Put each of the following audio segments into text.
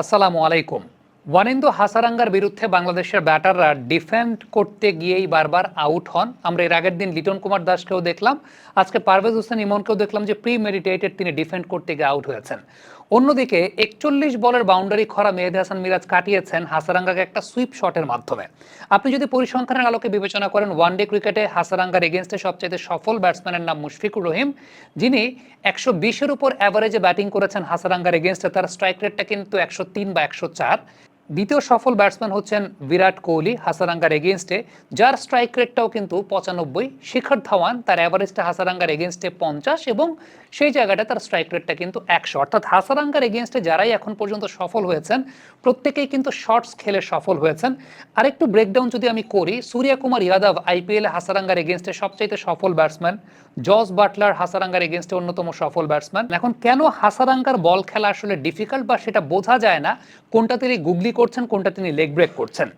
আসসালামু আলাইকুম। ওয়ানিন্দু হাসারাঙ্গার বিরুদ্ধে বাংলাদেশের ব্যাটাররা ডিফেন্ড করতে গিয়েই বারবার আউট হন। আমরা এর আগের দিন লিটন কুমার দাসকেও দেখলাম। আজকে পারভেজ হোসেন ইমনকেও দেখলাম যে প্রি মেডিটেটেড তিনি ডিফেন্ড করতে গিয়ে আউট হয়েছেন। অন্যদিকে একচল্লিশ বলের বাউন্ডারি খরা মেহেদি হাসান মিরাজ কাটিয়েছেন হাসারাঙ্গাকে একটা সুইপ শটের মাধ্যমে। আপনি যদি পরিসংখ্যানের আলোকে বিবেচনা করেন ওয়ান ডে ক্রিকেটে হাসারাঙ্গার এগেনস্টে সবচেয়ে সফল ব্যাটসম্যানের নাম মুশফিকুর রহিম, যিনি একশো বিশের উপর অ্যাভারেজে ব্যাটিং করেছেন হাসারাঙ্গার এগেনস্টে তার স্ট্রাইক রেটটা কিন্তু একশো তিন বা একশো চার। দ্বিতীয় সফল ব্যাটসম্যান হচ্ছেন বিরাট কোহলি হাসারাঙ্গার এগেনস্টে যার স্ট্রাইক রেটটাও কিন্তু পঁচানব্বই। শিখর ধাওয়ান তার অ্যাভারেজটা হাসারাঙ্গার এগেনস্টে পঞ্চাশ এবং সেই জায়গাটা তার স্ট্রাইক রেটটা কিন্তু একশো। অর্থাৎ হাসারাঙ্গার এগেনস্টে যারাই এখন পর্যন্ত সফল হয়েছেন, প্রত্যেকেই কিন্তু শর্টস খেলে সফল হয়েছেন। আরেকটু ব্রেকডাউন যদি আমি করি, সূর্যকুমার ইয়াদব আইপিএলে হাসারাঙ্গার এগেনস্টে সবচাইতে সফল ব্যাটসম্যান, জস বাটলার হাসারাঙ্গার এগেনস্টে অন্যতম সফল ব্যাটসম্যান। এখন কেন হাসারাঙ্গার বল খেলা আসলে ডিফিকাল্ট বা সেটা বোঝা যায় না? কোনটা তিনি গুগলি করছেন কোনটা তিনি লেগ ব্রেক করছেন।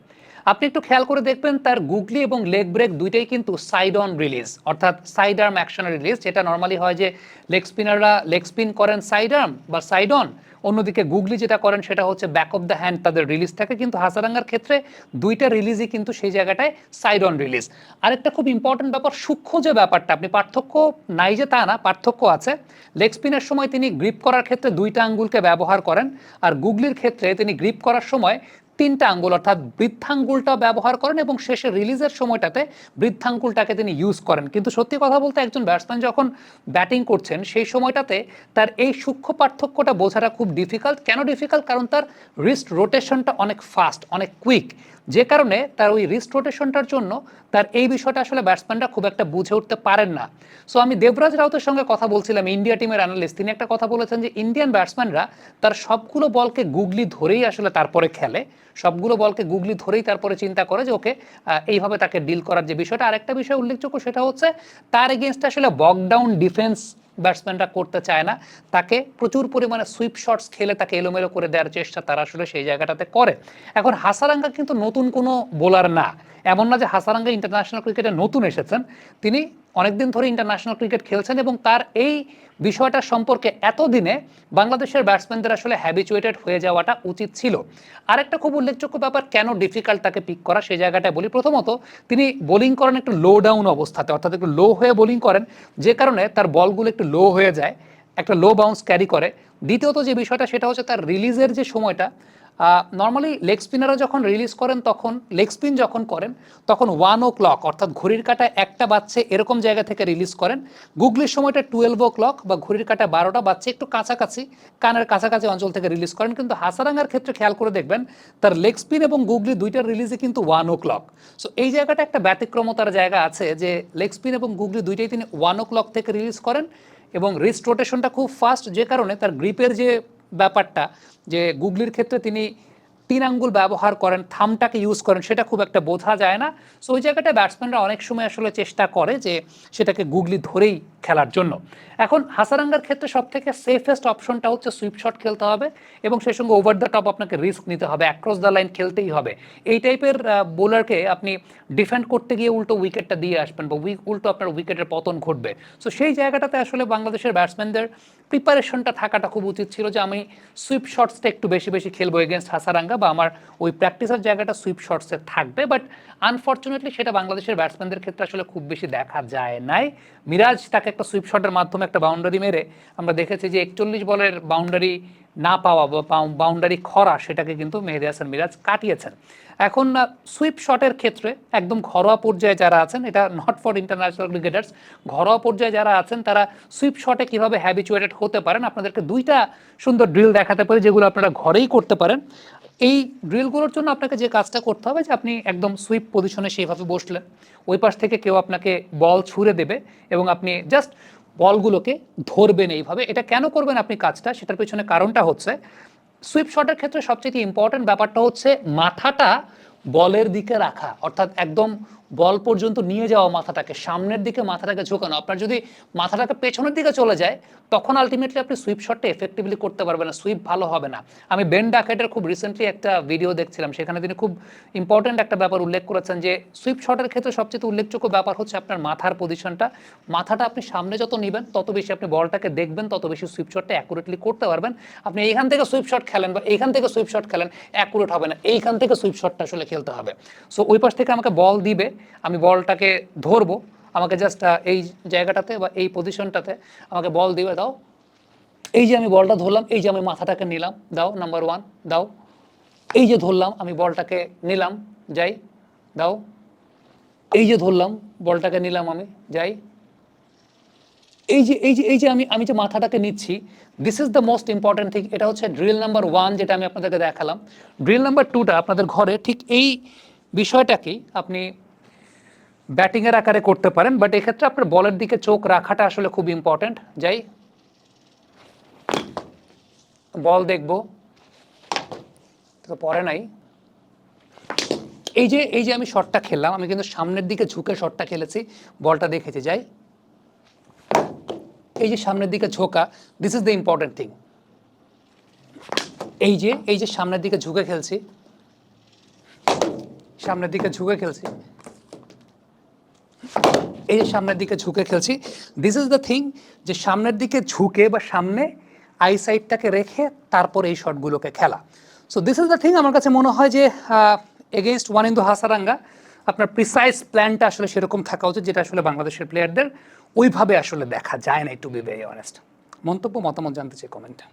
আপনি একটু খেয়াল করে দেখবেন তার গুগলি এবং লেগ ব্রেক দুইটাই কিন্তু সাইড অন রিলিজ অর্থাৎ সাইড আর্ম অ্যাকশনের রিলিজ যেটা নর্মালি হয় যে লেগ স্পিনাররা লেগ স্পিন করেন সাইড আর্ম বা সাইড অন অন্যদিকে গুগলি যেটা করেন সেটা হচ্ছে ব্যাক অফ দ্য হ্যান্ড তাদের রিলিজ থাকে, কিন্তু হাসারাঙ্গার ক্ষেত্রে দুইটা রিলিজই কিন্তু সেই জায়গাটায় সাইড অন রিলিজ আরেকটা খুব ইম্পর্টেন্ট ব্যাপার, সূক্ষ্ম যে ব্যাপারটা, আপনি পার্থক্য নাই যে তা না, পার্থক্য আছে লেগ স্পিনের সময় তিনি গ্রিপ করার ক্ষেত্রে দুইটা আঙ্গুলকে ব্যবহার করেন, আর গুগলির ক্ষেত্রে তিনি গ্রিপ করার সময় তিনটা আঙ্গুল, অর্থাৎ বৃদ্ধাঙ্গুলটা ব্যবহার করেন এবং শেষে রিলিজের সময়টাতে বৃদ্ধাঙ্গুলটাকে তিনি ইউজ করেন। কিন্তু সত্যি কথা বলতে একজন ব্যাটসম্যান যখন ব্যাটিং করছেন, সেই সময়টাতে তার এই সূক্ষ্ম পার্থক্যটা বোঝাটা খুব ডিফিকাল্ট কেন ডিফিকাল্ট কারণ তার রিস্ট রোটেশনটা অনেক ফাস্ট অনেক কুইক যে কারণে তার ওই রিস্ট রোটেশনটার জন্য তার এই বিষয়টা আসলে ব্যাটসম্যানরা খুব একটা বুঝে উঠতে পারেন না। সো আমি দেবরাজ রাউতের সঙ্গে কথা বলছিলাম ইন্ডিয়া টিমের অ্যানালিস্ট তিনি একটা কথা বলেছেন যে ইন্ডিয়ান ব্যাটসম্যানরা তার সবগুলো বলকে গুগলি ধরেই আসলে তারপরে খেলে। সবগুলো বলকে গুগলি ধরেই তারপরে চিন্তা করে যে, ওকে এইভাবে তাকে ডিল করার যে বিষয়টা। আরেকটা বিষয় উল্লেখযোগ্য সেটা হচ্ছে, তার এগেনস্টে আসলে বকডাউন ডিফেন্স ব্যাটসম্যানরা করতে চায় না, তাকে প্রচুর পরিমাণে সুইপ শটস খেলে তাকে এলোমেলো করে দেওয়ার চেষ্টা তারা আসলে সেই জায়গাটাতে করে। এখন হাসারাঙ্গা কিন্তু নতুন কোনো বোলার না। এমন না যে হাসারাঙ্গা ইন্টারন্যাশনাল ক্রিকেটে নতুন এসেছেন। তিনি অনেকদিন ধরে ইন্টারন্যাশনাল ক্রিকেট খেলছেন এবং তার এই বিষয়টা সম্পর্কে এতদিনে বাংলাদেশের ব্যাটসম্যানদের আসলে হ্যাবিচুয়েটেড হয়ে যাওয়াটা উচিত ছিল। আরেকটা খুব উল্লেখযোগ্য ব্যাপার, কেন ডিফিকাল্ট তাকে পিক করা, সেই জায়গাটায় বলি। প্রথমত, তিনি বোলিং করেন একটু লো ডাউন অবস্থাতে, অর্থাৎ একটু লো হয়ে বোলিং করেন, যে কারণে তার বলগুলো একটু লো হয়ে যায়, একটা লো বাউন্স ক্যারি করে। দ্বিতীয়ত যে বিষয়টা, সেটা হচ্ছে তার রিলিজের যে সময়টা নর্মালি লেগ স্পিনাররা যখন রিলিজ করেন, তখন লেগ স্পিন যখন করেন, তখন ওয়ান ও ক্লক অর্থাৎ ঘড়ির কাটা একটা বাচ্চে এরকম জায়গা থেকে রিলিজ করেন। গুগলির সময়টা টুয়েলভ ও ক্লক বা ঘড়ির কাটা বারোটা বাচ্চে একটু কাছাকাছি, কানের কাছাকাছি অঞ্চল থেকে রিলিজ করেন। কিন্তু হাসারাঙ্গার ক্ষেত্রে খেয়াল করে দেখবেন, তার লেগ স্পিন এবং গুগলি দুইটার রিলিজে কিন্তু ওয়ান ও ক্লক সো এই জায়গাটা একটা ব্যতিক্রমতার জায়গা আছে যে লেগ স্পিন এবং গুগলি দুইটাই তিনি ওয়ান ও ক্লক থেকে রিলিজ করেন। এবং রিস্ট রোটেশনটা খুব ফাস্ট যে কারণে তার গ্রিপের যে ব্যাপারটা, যে গুগলির ক্ষেত্রে তিনি তিন আঙ্গুল ব্যবহার করেন, থামটাকে ইউজ করেন, সেটা খুব একটা বোঝা যায় না। সো ওই জায়গাটা ব্যাটসম্যানরা অনেক সময় আসলে চেষ্টা করে যে সেটাকে গুগলি ধরেই খেলার জন্য। এখন হাসারাঙ্গার ক্ষেত্রে সব থেকে সেফেস্ট অপশনটা হচ্ছে সুইপ শট খেলতে হবে এবং সেই সঙ্গে ওভার দ্য টপ আপনাকে রিস্ক নিতে হবে অ্যাক্রস দ্য লাইন খেলতেই হবে। এই টাইপের বোলারকে আপনি ডিফেন্ড করতে গিয়ে উল্টো উইকেটটা দিয়ে আসবেন বা উইক উল্টো আপনার উইকেটের পতন ঘটবে। সো সেই জায়গাটাতে আসলে বাংলাদেশের ব্যাটসম্যানদের প্রিপারেশনটা থাকাটা খুব উচিত ছিল যে আমি সুইপ শটসটা একটু বেশি বেশি খেলব এগেনস্ট হাসারাঙ্গা বা আমার ওই প্র্যাকটিসের জায়গাটা সুইপ শটসে থাকবে। বাট আনফর্চুনেটলি সেটা বাংলাদেশের ব্যাটসম্যানদের ক্ষেত্রে আসলে খুব বেশি দেখা যায় নাই। মিরাজ তাকে একটা সুইপ শটের মাধ্যমে একটা বাউন্ডারি মেরে আমরা দেখেছি যে একচল্লিশ বলের বাউন্ডারি না পাওয়া বা বাউন্ডারি খরা সেটাকে কিন্তু মেহেদি হাসান মিরাজ কাটিয়েছেন। এখন সুইপ শটের ক্ষেত্রে একদম ঘরোয়া পর্যায়ে যারা আছেন, এটা নট ফর ইন্টারন্যাশনাল ক্রিকেটার্স ঘরোয়া পর্যায়ে যারা আছেন, তারা সুইপ শটে কীভাবে হ্যাবিচুয়েটেড হতে পারেন? আপনাদেরকে দুইটা সুন্দর ড্রিল দেখাতে পারি, যেগুলো আপনারা ঘরেই করতে পারেন। এই ড্রিলগুলোর জন্য আপনাকে যে কাজটা করতে হবে, যে আপনি একদম সুইপ পজিশনে সেইভাবে বসলেন। ওই পাশ থেকে কেউ আপনাকে বল ছুঁড়ে দেবে এবং আপনি জাস্ট বলগুলোকে ধরবেন এইভাবে। এটা কেন করবেন আপনি কাজটা? সেটার পেছনে কারণটা হচ্ছে সুইপ শটের ক্ষেত্রে সবচেয়ে ইম্পর্টেন্ট ব্যাপারটা হচ্ছে মাথাটা বলের দিকে রাখা। অর্থাৎ একদম বল পর্যন্ত নিয়ে যাওয়া মাথাটাকে, সামনের দিকে মাথাটাকে ঝোকানো। আপনার যদি মাথাটাকে পেছনের দিকে চলে যায়, তখন আলটিমেটলি আপনি সুইপ শটটা এফেক্টিভলি করতে পারবেন না সুইপ ভালো হবে না। আমি বেন ডাকেটের খুব রিসেন্টলি একটা ভিডিও দেখছিলাম, সেখানে তিনি খুব ইম্পর্ট্যান্ট একটা ব্যাপার উল্লেখ করেছেন যে সুইপ শটের ক্ষেত্রে সবচেয়ে উল্লেখযোগ্য ব্যাপার হচ্ছে আপনার মাথার পজিশনটা মাথাটা আপনি সামনে যত নেবেন, তত বেশি আপনি বলটাকে দেখবেন, তত বেশি সুইপ শটটা অ্যাকুরেটলি করতে পারবেন। আপনি এইখান থেকে সুইপ শট খেলেন বা এইখান থেকে সুইপ শট খেলেন অ্যাকুরেট হবে না। এইখান থেকে সুইপ শটটা আসলে খেলতে হবে। সো ওই পাশ থেকে আমাকে বল দিবে। আমি বলটাকে ধরবো। আমাকে জাস্ট এই জায়গাটাতে বা এই পজিশনটাতে আমাকে বল দিবে দাও। এই যে আমি বলটা ধরলাম, এই যে আমি মাথাটাকে নিলাম, দাও নাম্বার ওয়ান দাও। এই যে ধরলাম, আমি বলটাকে নিলাম, যাই, দাও। এই যে ধরলাম, বলটাকে নিলাম আমি, যাই। এই যে এই যে এই যে আমি আমি যে মাথাটাকে নিচ্ছি this is the most important thing এটা হচ্ছে ড্রিল নাম্বার ওয়ান যেটা আমি আপনাদেরকে দেখালাম। ড্রিল নাম্বার টুটা আপনাদের ঘরে ঠিক এই বিষয়টাকেই আপনি ব্যাটিংয়ের আকারে করতে পারেন বাট এক্ষেত্রে আপনার বলের দিকে চোখ রাখাটা আসলে খুব ইম্পর্ট্যান্ট যাই। বল দেখব। তো পরে নাই। এই যে এই যে আমি শটটা খেললাম, আমি কিন্তু সামনের দিকে ঝুঁকে শটটা খেলেছি। বলটা দেখেছি, যাই। এই যে সামনের দিকে ঝোঁকা this is the important thing এই যে এই যে সামনের দিকে ঝুঁকে খেলছি। সামনের দিকে ঝুঁকে খেলছি। এই যে সামনের দিকে ঝুঁকে খেলছি দিস ইজ দ্য থিং যে সামনের দিকে ঝুঁকে বা সামনে আইসাইডটাকে রেখে তারপর এই শটগুলোকে খেলা। So this is the thing আমার কাছে মনে হয় যে এগেনস্ট ওয়ান ইন্দু হাসারাঙ্গা আপনার প্রিসাইজ প্ল্যানটা আসলে সেরকম থাকা উচিত যেটা আসলে বাংলাদেশের প্লেয়ারদের ওইভাবে আসলে দেখা যায় না একটু বি ভেরি অনেস্ট মন্তব্য, মতামত জানতে চাই কমেন্টে